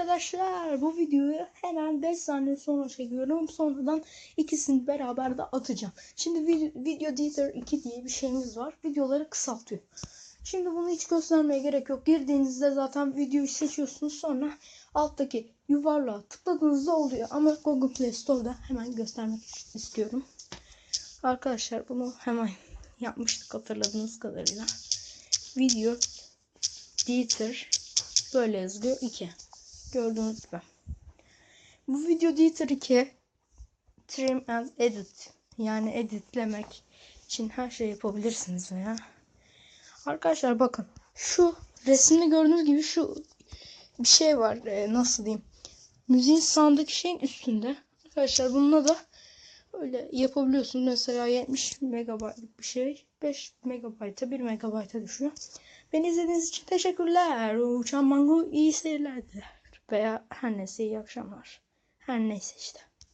Arkadaşlar bu videoyu hemen 5 saniye sonra çekiyorum. Sonradan ikisini beraber de atacağım. Şimdi video, video Editor 2 diye bir şeyimiz var. Videoları kısaltıyor. Şimdi bunu hiç göstermeye gerek yok. Girdiğinizde zaten videoyu seçiyorsunuz. Sonra alttaki yuvarlağa tıkladığınızda oluyor. Ama Google Play Store'da hemen göstermek istiyorum. Arkadaşlar bunu hemen yapmıştık hatırladığınız kadarıyla. Video Editor böyle yazılıyor 2. Gördüğünüz gibi. Bu video Editor 2 Trim and Edit. Yani editlemek için her şey yapabilirsiniz ya. Arkadaşlar bakın. Şu resimde gördüğünüz gibi şu bir şey var. E, nasıl diyeyim? Müziğin sağındaki şeyin üstünde. Arkadaşlar bununla da öyle yapabiliyorsunuz. Mesela 70 megabaytlık bir şey 5 megabayta 1 megabayta düşüyor. Beni izlediğiniz için teşekkürler. Uçan mango iyi seyirler diler veya her neyse iyi akşamlar. Her neyse işte